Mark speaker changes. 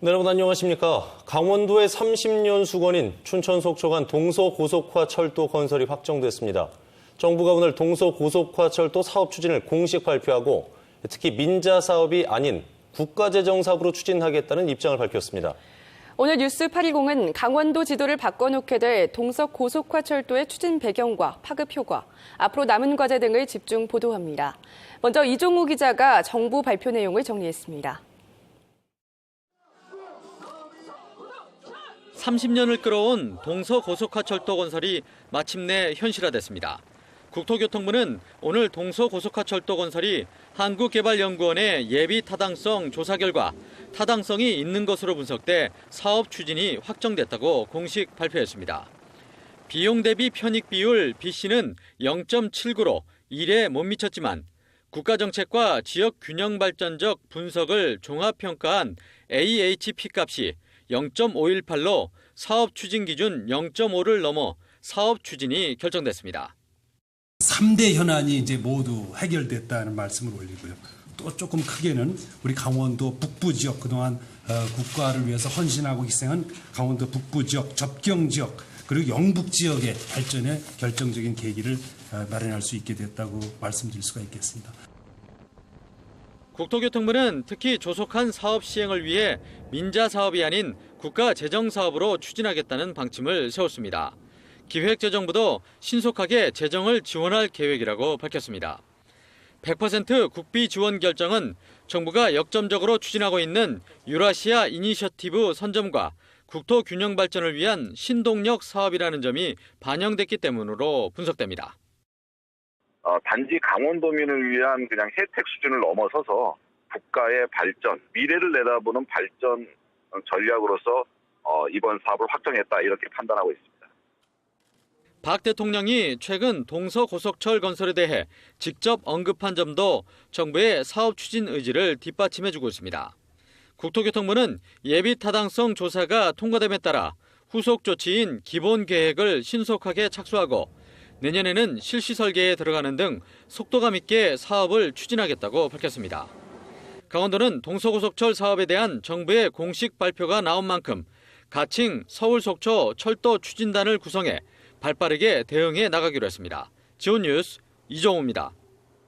Speaker 1: 네, 여러분 안녕하십니까. 강원도의 30년 수건인 춘천 속초 간 동서고속화 철도 건설이 확정됐습니다. 정부가 오늘 동서고속화 철도 사업 추진을 공식 발표하고 특히 민자 사업이 아닌 국가재정 사업으로 추진하겠다는 입장을 밝혔습니다.
Speaker 2: 오늘 뉴스 820은 강원도 지도를 바꿔놓게 될 동서 고속화 철도의 추진 배경과 파급 효과, 앞으로 남은 과제 등을 집중 보도합니다. 먼저 이종우 기자가 정부 발표 내용을 정리했습니다.
Speaker 3: 30년을 끌어온 동서고속화철도 건설이 마침내 현실화됐습니다. 국토교통부는 오늘 동서고속화철도 건설이 한국개발연구원의 예비 타당성 조사 결과 타당성이 있는 것으로 분석돼 사업 추진이 확정됐다고 공식 발표했습니다. 비용 대비 편익 비율 BC는 0.79로 1에 못 미쳤지만 국가정책과 지역 균형 발전적 분석을 종합평가한 AHP 값이 0.518로 사업 추진 기준 0.5를 넘어 사업 추진이 결정됐습니다.
Speaker 4: 3대 현안이 이제 모두 해결됐다는 말씀을 올리고요. 또 조금 크게는 우리 강원도 북부 지역 그동안 어, 국가를 위해서 헌신하고 희생한 강원도 북부 지역 접경 지역 그리고 영북 지역의 발전에 결정적인 계기를 어, 마련할 수 있게 됐다고 말씀드릴 수가 있겠습니다.
Speaker 3: 국토교통부는 특히 조속한 사업 시행을 위해 민자 사업이 아닌 국가 재정 사업으로 추진하겠다는 방침을 세웠습니다. 기획재정부도 신속하게 재정을 지원할 계획이라고 밝혔습니다. 100% 국비 지원 결정은 정부가 역점적으로 추진하고 있는 유라시아 이니셔티브 선점과 국토 균형 발전을 위한 신동력 사업이라는 점이 반영됐기 때문으로 분석됩니다.
Speaker 5: 어, 단지 강원도민을 위한 그냥 혜택 수준을 넘어서서 국가의 발전, 미래를 내다보는 발전 전략으로서 어, 이번 사업을 확정했다 이렇게 판단하고 있습니다.
Speaker 3: 박 대통령이 최근 동서 고속철 건설에 대해 직접 언급한 점도 정부의 사업 추진 의지를 뒷받침해주고 있습니다. 국토교통부는 예비 타당성 조사가 통과됨에 따라 후속 조치인 기본 계획을 신속하게 착수하고 내년에는 실시 설계에 들어가는 등 속도감 있게 사업을 추진하겠다고 밝혔습니다. 강원도는 동서고속철 사업에 대한 정부의 공식 발표가 나온 만큼 가칭 서울 속초 철도 추진단을 구성해 발빠르게 대응해 나가기로 했습니다. 지온 뉴스 이정우입니다.